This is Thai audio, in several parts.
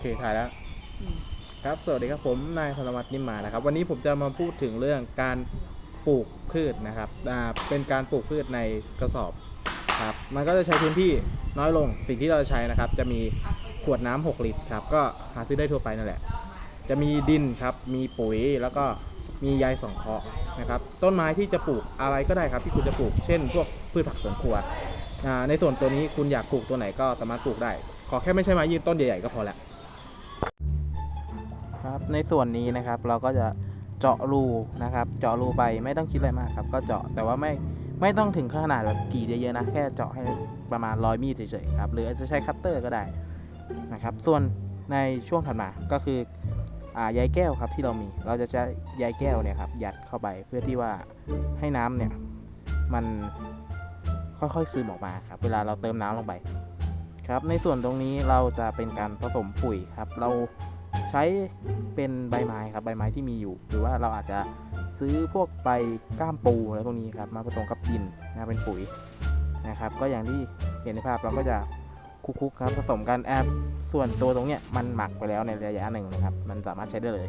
เคถ่ายแล้วอืมครับ สวัสดีครับผมนายธนวัฒน์นิมมานะครับ วันนี้ผมจะมาพูดถึงเรื่องการปลูกพืชนะครับอ่าเป็นการปลูกพืชในกระสอบครับ มันก็จะใช้พื้นที่น้อยลงสิ่งที่เราจะใช้นะครับ จะมีขวดน้ำ6ลิตรครับ ก็หาซื้อได้ทั่วไปนั่นแหละ จะมีดินครับ มีปุ๋ยแล้วก็มีใยสังเคราะห์นะครับ ต้นไม้ที่จะปลูกอะไรก็ได้ครับที่คุณจะปลูก เช่น พวกพืชผักสวนครัวอ่าในส่วนตัวนี้คุณอยากปลูกตัวไหนก็สามารถปลูกได้ ขอแค่ไม่ใช่ไม้ยืนต้นใหญ่ๆก็พอแล้ว ครับในส่วนนี้นะครับเราก็จะเจาะรูนะครับ เจาะรูไปไม่ต้องคิดอะไรมากครับ ก็เจาะแต่ว่าไม่ไม่ต้องถึงขนาดแบบกรีดเยอะๆนะแค่เจาะให้ประมาณร้อยมีดเฉยๆครับหรืออาจจะใช้คัตเตอร์ก็ได้นะครับ ส่วนในช่วงถัดมาก็คืออ่าใยแก้วครับที่เรามีเราจะใช้ใยแก้วเนี่ยครับยัดเข้าไปเพื่อที่ว่าให้น้ำเนี่ยมันค่อยๆซึมออกมาครับ เวลาเราเติมน้ำลงไป ครับ ในส่วนตรงนี้เราจะเป็นการผสมปุ๋ยครับ เราใช้เป็นใบไม้ครับ ใบไม้ที่มีอยู่ หรือว่าเราอาจจะซื้อพวกใบก้ามปูอะไรพวกนี้ครับ มาผสมกับดินนะเป็นปุ๋ยนะครับ ก็อย่างที่เห็นในภาพเราก็จะคุกๆครับผสมกันแอบส่วนตัวตรงเนี้ยมันหมักไปแล้วในระยะหนึ่งนะครับ มันสามารถใช้ได้เลย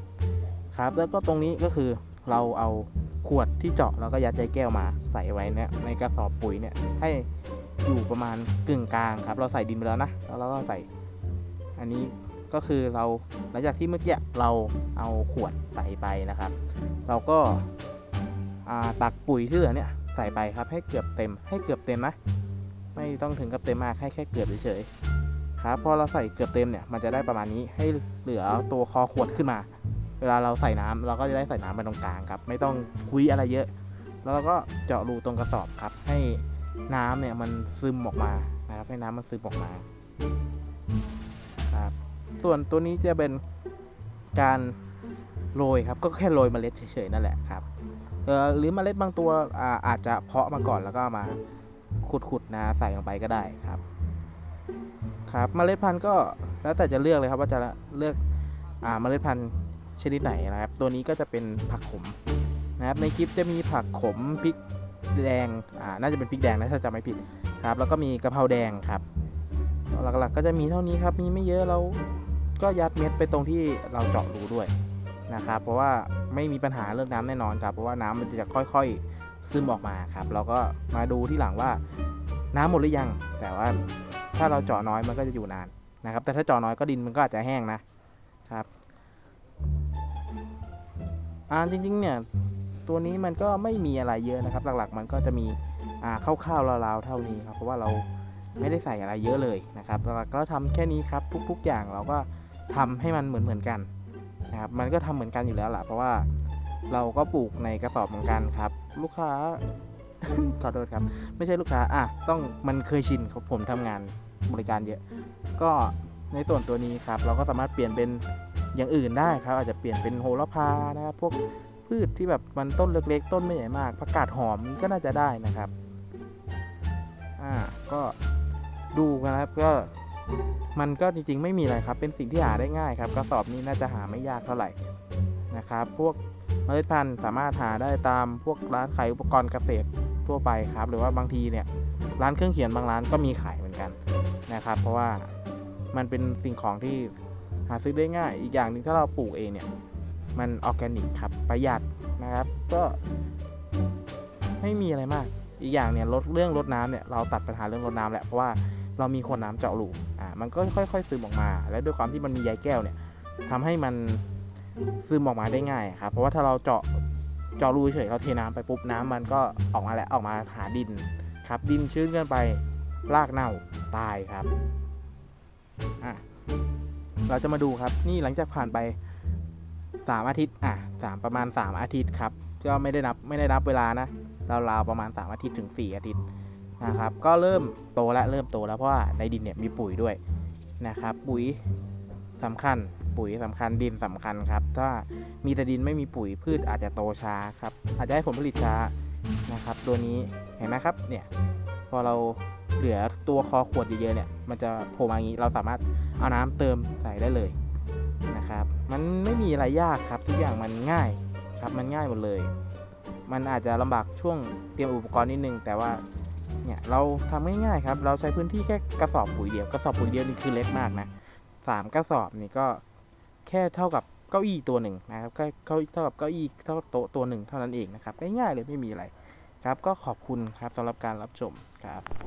ครับ แล้วก็ตรงนี้ก็คือเราเอาขวดที่เจาะแล้วก็ยัดใจแก้วมาใส่ไว้เนี่ยในกระสอบปุ๋ยเนี่ยให้ อยู่ประมาณกึ่งกลางครับ เราใส่ดินไปแล้วนะ แล้วเราก็ใส่ อันนี้ก็คือเราหลังจากที่เมื่อกี้เราเอาขวดใส่ไปนะครับ เราก็ตักปุ๋ยที่เหลือเนี่ยใส่ไปครับ ให้เกือบเต็ม ให้เกือบเต็มนะไม่ต้องถึงกับเต็มมากให้แค่เกือบเฉยๆครับพอเราใส่เกือบเต็มเนี่ยมันจะได้ประมาณนี้ให้เหลือตัวคอขวดขึ้นมา เวลาเราใส่น้ำเราก็จะได้ใส่น้ำไปตรงกลางครับ ไม่ต้องคุยอะไรเยอะ แล้วเราก็เจาะรูตรงกระสอบครับ ให้ น้ำเนี่ยมันซึมออกมานะครับให้น้ำมันซึมออกมาครับส่วนตัวนี้จะเป็นการโรยครับก็แค่โรยเมล็ดเฉยๆนั่นแหละครับเออหรือเมล็ดบางตัวอาอาจจะเพาะมาก่อนแล้วก็มาขุดๆนะใส่ลงไปก็ได้ครับ ครับเมล็ดพันธุ์ก็แล้วแต่จะเลือกเลยครับว่าจะเลือกอ่าเมล็ดพันธุ์ชนิดไหนนะครับ ตัวนี้ก็จะเป็นผักขมนะครับในคลิปจะมีผักขมพริก แดงอ่าน่าจะเป็นพริกแดงนะถ้าจำไม่ผิดครับ แล้วก็มีกะเพราแดงครับหลักๆก็จะมีเท่านี้ครับมีไม่เยอะเราก็ยัดเม็ดไปตรงที่เราเจาะรูด้วยนะครับ เพราะว่าไม่มีปัญหาเรื่องน้ำแน่นอนครับเพราะว่าน้ำมันจะค่อยๆซึมออกมาครับ เราก็มาดูที่หลังว่าน้ำหมดหรือยัง แต่ว่าถ้าเราเจาะน้อยมันก็จะอยู่นานนะครับ แต่ถ้าเจาะน้อยก็ดินมันก็อาจจะแห้งนะครับอ่าจริงๆเนี่ย ตัวนี้มันก็ไม่มีอะไรเยอะนะครับ หลักๆ มันก็จะมีอ่าคร่าวๆราวๆเท่านี้ครับ เพราะว่าเราไม่ได้ใส่อะไรเยอะเลยนะครับหลักๆก็ทำแค่นี้ครับ ทุก ๆ อย่างเราก็ทำให้มันเหมือนๆกันนะครับ มันก็ทำเหมือนกันอยู่แล้วแหละเพราะว่าเราก็ปลูกในกระสอบเหมือนกันครับ ลูกค้าขอโทษครับ ไม่ใช่ลูกค้าอะต้องมันเคยชินครับผมทำงานบริการเยอะ ก็ในส่วนตัวนี้ครับ เราก็สามารถเปลี่ยนเป็นอย่างอื่นได้ครับ อาจจะเปลี่ยนเป็นโหระพานะครับพวก พืชที่แบบมันต้นเล็กๆ ต้นไม่ใหญ่มากผักกาดหอมนี่ก็น่าจะได้นะครับ อ่าก็ดูกันนะครับก็มันก็จริงๆ ไม่มีอะไรครับ เป็นสิ่งที่หาได้ง่ายครับกระสอบนี้น่าจะหาไม่ยากเท่าไหร่นะครับ พวกเมล็ดพันธุ์สามารถหาได้ตามพวกร้านขายอุปกรณ์เกษตรทั่วไปครับ หรือว่าบางทีเนี่ยร้านเครื่องเขียนบางร้านก็มีขายเหมือนกันนะครับ เพราะว่ามันเป็นสิ่งของที่หาซื้อได้ง่าย อีกอย่างหนึงถ้าเราปลูกเองเนี่ย มันออร์แกนิกครับประหยัดนะครับ ก็ไม่มีอะไรมาก อีกอย่างเนี่ยลดเรื่องลดน้ำเนี่ยเราตัดปัญหาเรื่องลดน้ำแหละเพราะว่าเรามีคนน้ำเจาะรูอ่ามันก็ค่อยๆซึมออกมา และด้วยความที่มันมีใยแก้วเนี่ยทำให้มันซึมออกมาได้ง่ายครับเพราะว่าถ้าเราเจาะเจาะรูเฉยเราเทน้ำไปปุ๊บน้ำมันก็ออกมาแหละออกมาหาดินครับ ดินชื้นเกินไปรากเน่าตายครับอะเราจะมาดูครับ นี่หลังจากผ่านไป สามอาทิตย์อะสามประมาณสามอาทิตย์ครับก็ไม่ได้นับไม่ได้นับเวลานะราวๆประมาณสามอาทิตย์ถึงสี่อาทิตย์นะครับก็เริ่มโตแล้วเริ่มโตแล้วเพราะว่าในดินเนี่ยมีปุ๋ยด้วยนะครับปุ๋ยสำคัญปุ๋ยสำคัญดินสำคัญครับ ถ้ามีแต่ดินไม่มีปุ๋ยพืชอาจจะโตช้าครับอาจจะให้ผลผลิตช้านะครับ ตัวนี้เห็นไหมครับเนี่ยพอเราเหลือตัวคอขวดเยอะๆเนี่ยมันจะโผล่มาอย่างนี้เราสามารถเอาน้ำเติมใส่ได้เลย นะครับ มันไม่มีอะไรยากครับทุกอย่างมันง่ายครับมันง่ายหมดเลย มันอาจจะลำบากช่วงเตรียมอุปกรณ์นิดนึง แต่ว่าเนี่ยเราทำง่ายๆครับ เราใช้พื้นที่แค่กระสอบปุ๋ยเดียวกระสอบปุ๋ยเดียวนี่คือเล็กมากนะสามกระสอบนี่ก็แค่เท่ากับเก้าอี้ตัวหนึ่งนะครับก็เก้าเท่ากับเก้าอี้เท่าโต๊ะตัวหนึ่งเท่านั้นเองนะครับง่ายๆเลยไม่มีอะไรครับ ก็ขอบคุณครับสำหรับการรับชมครับ